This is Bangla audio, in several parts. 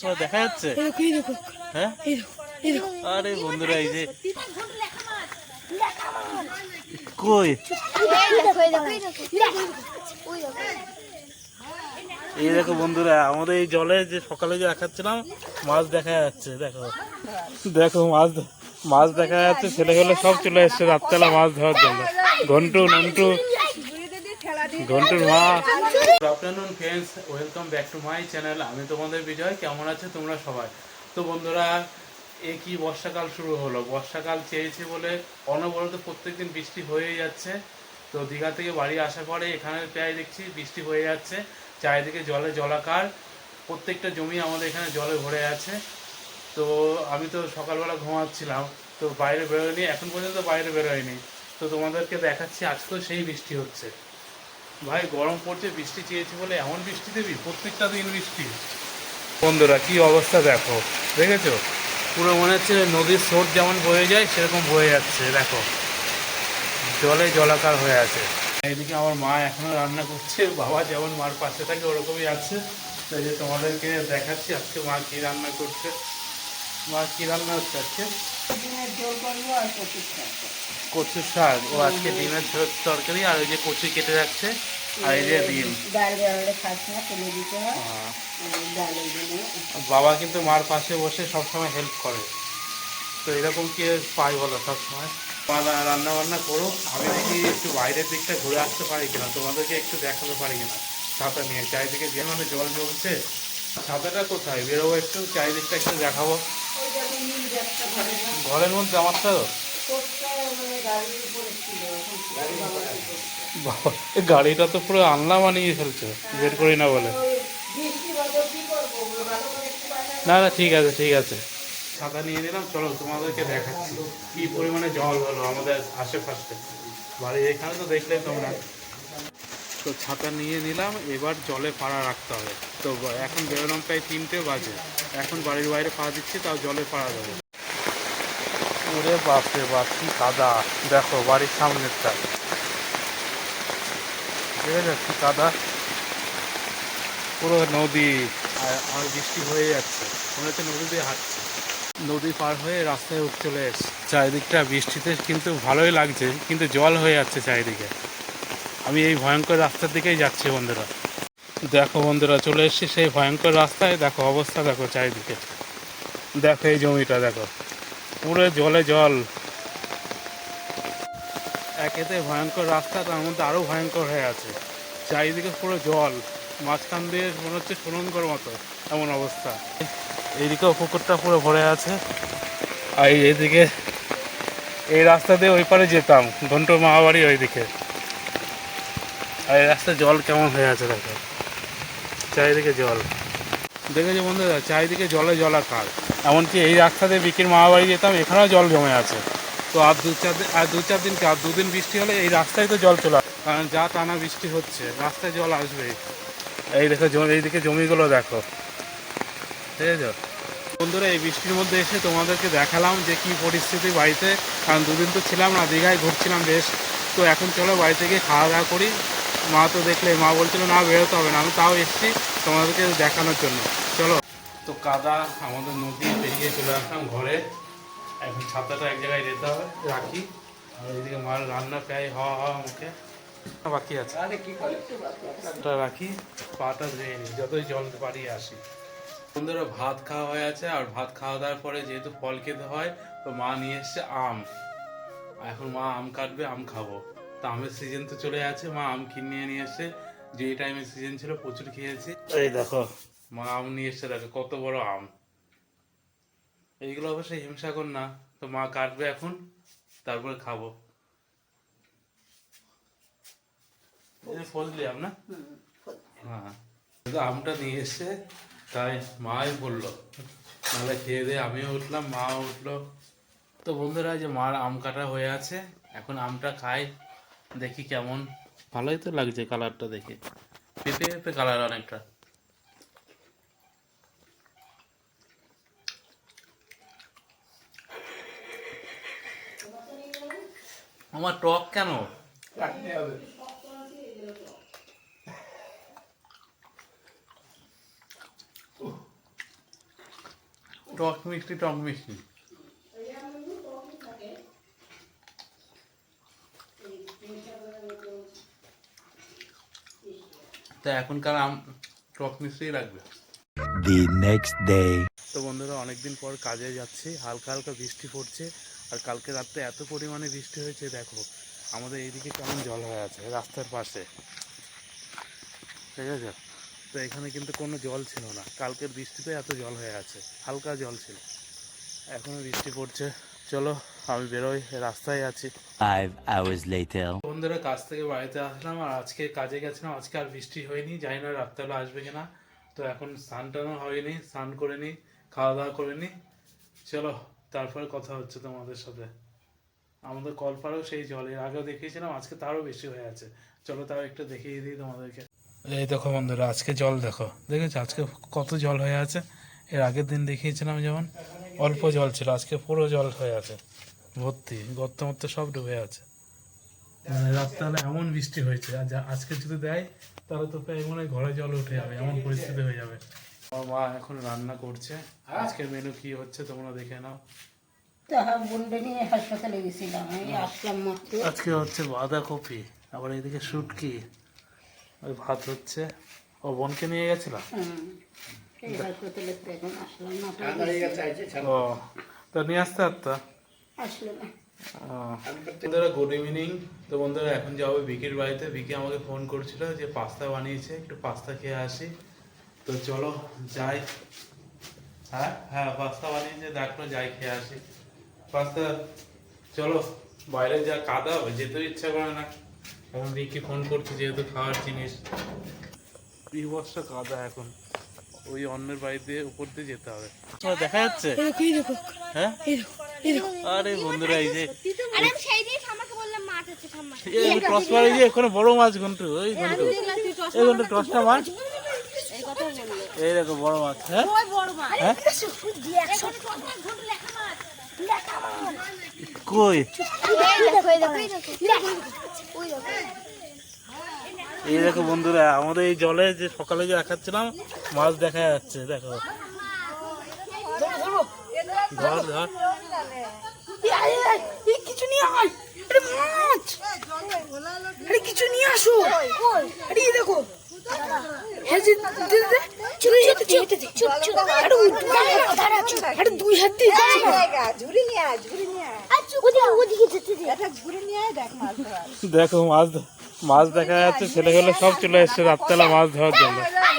দেখা যাচ্ছে? এই দেখো হ্যাঁ? এই এই আরে বন্ধুরা এই যে কই? এই দেখো বন্ধুরা আমাদের এই জলে যে সকালে যে দেখাচ্ছিলাম মাছ দেখা যাচ্ছে দেখো। দেখো মাছ মাছ দেখা যাচ্ছে ছেলে হলে সব চলে এসছে রাত্রেলা মাছ ধরার জন্য। Ghantu Nantu ঘন্টুর afternoon friends welcome back to my channel আমি তোমাদের বিজয়। কেমন আছে তোমরা সবাই? তো বন্ধুরা, এ কি বর্ষাকাল শুরু হলো? বর্ষাকাল চেয়েছে বলে অনবরত প্রত্যেকদিন বৃষ্টি হয়েই যাচ্ছে। তো দীঘা থেকে বাড়ি আসার পরে এখানে প্রায় দেখছি বৃষ্টি হয়ে যাচ্ছে। চারিদিকে জলে জলাকার। প্রত্যেকটা জমি আমাদের এখানে জলে ভরে আছে। তো আমি তো সকালবেলা ঘুমাচ্ছিলাম। তো বাইরে বেরোয়নি। এখন পর্যন্ত বাইরে বেরোয়নি। তো তোমাদেরকে দেখাচ্ছি, আজকেও সেই বৃষ্টি হচ্ছে। ভাই গরম পড়ছে বৃষ্টি চেয়েছি বলে এমন বৃষ্টি দেবি? প্রত্যেকটা দিন বৃষ্টি। বন্ধুরা কি অবস্থা দেখো দেখেছ? পুরো মনে হচ্ছে নদীর স্রোত যেমন বয়ে যায় সেরকম বয়ে যাচ্ছে দেখো। জলে জলাকার হয়ে আছে। এদিকে আমার মা এখনও রান্না করছে বাবা যেমন মার পাশে থাকে ওরকমই আছে। তাই যে তোমাদেরকে দেখাচ্ছি আজকে মা কি রান্না করছে। মা কি রান্না হচ্ছে আজকে কচু শাক। ও আজকে ডিমের তরকারি আর ওই যে কচু কেটে রাখছে আর এই যে ডিম। হয়। বাবা কিন্তু মার পাশে বসে সবসময় হেল্প করে। তো এরকম কি পাই বলো সবসময়? রান্না বান্না করো আমি দেখি একটু বাইরের দিকটা ঘুরে আসতে পারি কিনা তোমাদেরকে একটু দেখাতে পারি কিনা। ছাতা নিয়ে চারিদিকে যে মানে জল জমছে। ছাতাটা কোথায়? বেরোবো একটু চারিদিকটা একটু দেখাবো। ঘরের মধ্যে আমার মানে গাড়িটা তো পুরো আনলা বানিয়ে ফেলছে বের করি না বলে। ওই বৃষ্টি বাদল কি করব ভালো করে একটু বাজার না না ঠিক আছে ঠিক আছে। ছাতা নিয়ে নিলাম চলো তোমাদেরকে দেখাচ্ছি। কি পরিমাণে জল হলো আমাদের আশেপাশে। বাড়ি এখানে তো দেখলে তোমরা। তো ছাতা নিয়ে নিলাম এবার জলে পাড়া রাখতে হবে। তো এখন বেরোলাম প্রায় তিনটে বাজে। এখন বাড়ির বাইরে পা দিচ্ছি তাও জলে পাড়া দেবে। ওরে বাপরে বাপ, কি কাদা। দেখো, বাড়ির সামনেরটা। ঠিক আছে কি কাদা? পুরো নদী আর বৃষ্টি হয়ে যাচ্ছে। মনে হচ্ছে নদী দিয়ে হাঁটছে। নদী পার হয়ে রাস্তায় উঠ চলে এসছে। চারিদিকটা বৃষ্টিতে কিন্তু ভালোই লাগছে, কিন্তু জল হয়ে যাচ্ছে চারিদিকে। আমি এই ভয়ঙ্কর রাস্তার দিকেই যাচ্ছি বন্ধুরা। দেখো বন্ধুরা, চলে এসেছি সেই ভয়ঙ্কর রাস্তায়। দেখো অবস্থা, দেখো চারিদিকে। দেখো এই জমিটা, দেখো। পুরো জলে জল। একেতে ভয়ঙ্কর রাস্তা, তার মধ্যে আরও ভয়ঙ্কর হয়ে আছে। চারিদিকে পুরো জল, মাঝখান দিয়ে মনে হচ্ছে সুরঙ্গর মতো, এমন অবস্থা। এইদিকেও পুকুরটা পুরো ভরে আছে। আর এই- এইদিকে এই রাস্তা দিয়ে ওই পারে যেতাম, ঘন্ট মাহাবাড়ি ওইদিকে। আর এই রাস্তায় জল কেমন হয়ে আছে দেখো। চারিদিকে জল। দেখেছ বন্ধুরা, চারিদিকে জলে জলাকার এমনকি এই রাস্তা দিয়ে বিকির মামাবাড়ি যেতাম, এখানেও জল জমে আছে। তো আর দু চার দিন আর দু চার দিন আর দুদিন বৃষ্টি হলে এই রাস্তায় তো জল চলে কারণ যা টানা বৃষ্টি হচ্ছে, রাস্তায় জল আসবেই। এই দেখো এইদিকে জমিগুলো দেখো। ঠিক আছে? বন্ধুরা, এই বৃষ্টির মধ্যে এসে তোমাদেরকে দেখালাম যে কি পরিস্থিতি বাড়িতে। কারণ দুদিন তো ছিলাম না, দীঘায় ঘুরছিলাম বেশ। তো এখন চলো বাড়িতে গিয়ে খাওয়া দাওয়া করি। মা তো দেখলে মা বলছিল, না, বেরোতে হবে না। আমি তাও এসেছি। তোমাদেরকে দেখানোর জন্য। চলো। তো কাদা আমাদের নদী পেরিয়ে চলে আসলাম ঘরে। এখন ছাতাটা এক জায়গায় যেতে হবে রাখি। আর এদিকে মার রান্না প্রায় হওয়া হওয়া মুখে। বাকি আছে? ওটা রাখি। পাটা ধুয়ে নিই যতই জল পাড়িয়ে আসি। বন্ধুরা ভাত খাওয়া হয়ে আছে আর ভাত খাওয়া দাওয়ার পরে যেহেতু ফল খেতে হয় তো মা নিয়ে এসছে আম। আর এখন মা আম কাটবে আম খাব। তো আমের সিজন তো চলে আছে মা আম কিনে নিয়ে এসে যে টাইমে সিজন ছিল প্রচুর খেয়েছি। এই দেখো। মা আম নিয়ে এসছে দেখো কত বড় আম। এইগুলো অবশ্যই হিমসাগর না তো মা কাটবে এখন তারপরে খাব। ফজলি আম না? হ্যাঁ। আমটা নিয়ে এসে তাই মাই বলল নাহলে খেয়ে দিয়ে আমিও উঠলাম মাও উঠল। তো বন্ধুরা যে মার আম কাটা হয়ে আছে এখন আমটা খাই দেখি কেমন ভালোই তো লাগছে কালারটা দেখে। পেঁপে পেঁপে কালার অনেকটা। আমার টক কেন? টক মিষ্টি টক মিষ্টি। তা এখনকার আম টক মিষ্টিই লাগবে The next day. তো বন্ধুরা অনেকদিন পর কাজে যাচ্ছি। হালকা হালকা বৃষ্টি পড়ছে আর কালকে রাত্রে এত পরিমাণে বৃষ্টি হয়েছে দেখো আমাদের এইদিকে কেমন জল হয়ে আছে রাস্তার পাশে। ঠিক আছে? তো এখানে কিন্তু কোনো জল ছিল না। কালকের বৃষ্টিতে এত জল হয়ে আছে হালকা জল ছিল। এখনও বৃষ্টি পড়ছে। চলো আমি বেরোই রাস্তায় আছি। Five hours later. বন্ধুরা কাজ থেকে বাড়িতে আসলাম আর আজকে কাজে গেছিলাম আজকে আর বৃষ্টি হয়নি জানি না রাত্রেবেলা আসবে কিনা। তো এখন স্নান টানও হয়নি স্নান করে নি খাওয়া দাওয়া করে নি চলো তারপরে কথা হচ্ছে তোমাদের সাথে। আমাদের কলপাড়েও সেই জল এর আগেও দেখিয়েছিলাম আজকে তারও বেশি হয়ে আছে। চলো তাও একটু দেখিয়ে দিই তোমাদেরকে। এই দেখো বন্ধুরা আজকে জল দেখো দেখেছ? আজকে কত জল হয়ে আছে? এর আগের দিন দেখিয়েছিলাম যেমন অল্প জল ছিল আজকে পুরো জল হয়ে আছে ভর্তি গর্ত মর্ত সব ডুবে আছে। মানে রাত্রে এমন বৃষ্টি হয়েছে আর আজকে যদি দেয় তাহলে তো প্রায় মনে ঘরে জল উঠে যাবে এমন পরিস্থিতি হয়ে যাবে। আমার মা এখন রান্না করছে। আজকের মেনু কি হচ্ছে তোমরা দেখে নাও। হাসপাতালে গেছিলাম আসলাম মাত্র। আজকে হচ্ছে বাঁধাকপি আবার এদিকে শুটকি ওই ভাত হচ্ছে। ও বোনকে নিয়ে গেছিলাম ও, তো নিয়ে আসতে পারতো? গুড ইভিনিং তো বন্ধুরা, এখন যাব ভিকির বাড়িতে। ভিকি আমাকে ফোন করছিল যে পাস্তা বানিয়েছে, একটু পাস্তা খেয়ে আসি। তো চলো, যাই। হ্যাঁ হ্যাঁ পাস্তা বানিয়েছে, দেখো যাই খেয়ে আসি। পাস্তা, চলো, বাইরে যা কাদা হবে যেতেও ইচ্ছা করে না। এখন ভিকি ফোন করছে, যেহেতু খাওয়ার জিনিস। বিভৎস কাদা এখন। ওই অন্যের বাড়ি দিয়ে উপর দিয়ে যেতে হবে। দেখা যাচ্ছে? হ্যাঁ? আরে বন্ধুরা এই যে আরে আমি সেই দিন ঠাম্মাকে বললাম মাছ আছে ঠাম্মা। এই টস মারে যে এখানে বড় মাছ ঘন্টু ওই ঘন্টু। এই ঘন্টু টসটা মাছ এই কথা বলল। এই দেখো বড় মাছ হ্যাঁ? ওই বড় মাছ। হ্যাঁ? একশো ঘণ্টা লেখা মাছ লেখা মাছ কই? এই দেখো বন্ধুরা আমাদের এই জলে যে সকালে যে দেখাচ্ছিলাম মাছ দেখা যাচ্ছে দেখো। ধর ধর কিছু নিয়ে আয়। মাছ! আরে কিছু নিয়ে আসো। আরে দেখো। দুই হাত দিয়ে ঝুড়ি নিয়ে আয় ঝুড়ি নিয়ে আয়। ওদিকে ওদিকে যেতে দে। একটা ঝুড়ি নিয়ে আয় দেখ মাছ ধরা দেখো মাছ মাছ দেখা যাচ্ছে ছেলেগুলো সব চলে এসছে রাত্রেলা মাছ ধরার জন্য।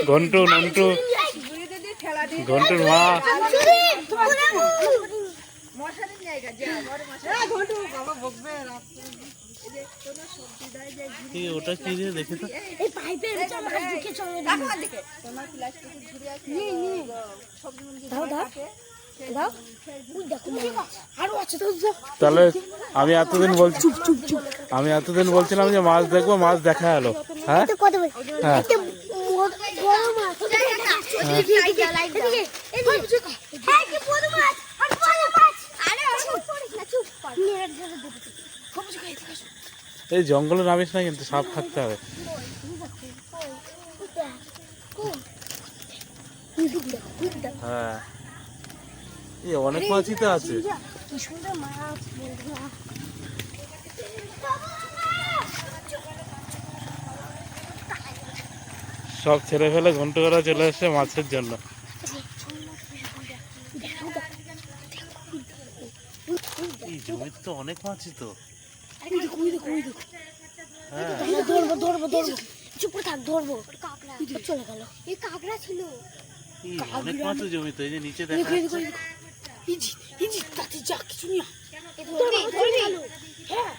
ঘন্টু নন্টু ঘন্টুর মা। ওটা কি দেখে তো। সবজি তাহলে আমি এতদিন বলছি আমি এতদিন বলছিলাম যে মাছ দেখব মাছ দেখা গেলো হ্যাঁ? হ্যাঁ। এই জঙ্গলে নামিস না কিন্তু সাপ থাকতে হবে। হ্যাঁ। অনেক মাছই তো আছে কি সুন্দর মাছ বন্ধুরা সব ছেড়ে ফেলে ঘন্ট করে চলে এসছে মাছের জন্য তো অনেক মাছই তো হ্যাঁ ধরবো ধরবো ধরবো চুপ করে থাক ধরবো কাকড়া চলে গেল এই কাকড়া ছিল এই অনেক মাছ জমিতে এই যে নিচে দেখা তাতে যা কিছু নিয়ে হ্যাঁ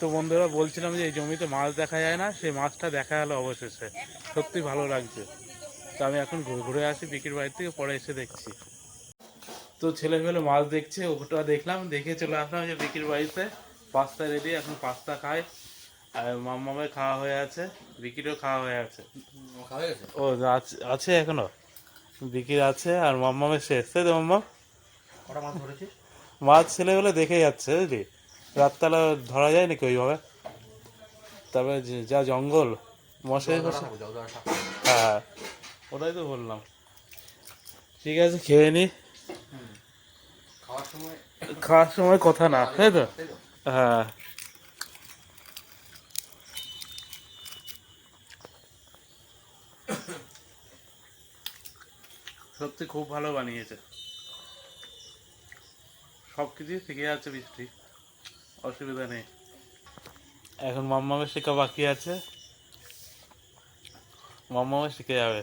তো বন্ধুরা বলছিলাম যে এই জমিতে মাছ দেখা যায় না সেই মাছটা দেখা গেল অবশেষে। সত্যি ভালো লাগছে। তো আমি এখন ঘুরে ঘুরে আসি বিকির বাড়ি থেকে পরে এসে দেখছি। তো ছেলে ফেলে মাছ দেখছে ওটা দেখলাম দেখে চলে আসলাম যে বিকির বাড়িতে। পাস্তা রেডি এখন পাস্তা খায়। আর মামামের খাওয়া হয়ে আছে বিকিরও খাওয়া হয়ে আছে। ও আছে- আছে এখনও। বিকির আছে আর মাম্মামের শেষ তাই তো মাম্মা মাছ ছেলে বলে দেখে যাচ্ছে বুঝলি? রাতবেলা ধরা যায় নাকি ওইভাবে? তারপরে যা জঙ্গল মশাই হ্যাঁ ওটাই তো বললাম। ঠিক আছে খেয়ে নি। খাওয়ার সময় খাওয়ার সময় কথা না তাই তো? হ্যাঁ। সত্যি খুব ভালো বানিয়েছে। সব কিছুই শিখে যাচ্ছে বৃষ্টি অসুবিধা নেই। এখন মাম্মামের শেখা বাকি আছে। মাম্মামে শিখে যাবে।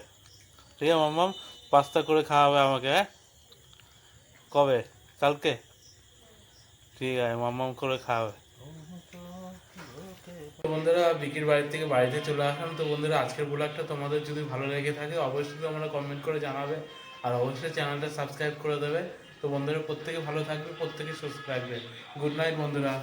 ঠিক আছে, মাম্মাম, পাস্তা করে খাওয়াবে আমাকে হ্যাঁ? কবে? কালকে? ঠিক আছে, মাম্মাম করে খাওয়াবে। বন্ধুরা, বিকির বাড়ি থেকে বাড়িতে চলে আসলাম। তো বন্ধুরা, আজকের ব্লগটা তোমাদের যদি ভালো লেগে থাকে, অবশ্যই তোমরা কমেন্ট করে জানাবে। আর অবশ্যই চ্যানেলটা সাবস্ক্রাইব করে দেবে। তো বন্ধুরা, প্রত্যেকে ভালো থাকবে, প্রত্যেকে সুস্থ থাকবে। গুড নাইট, বন্ধুরা।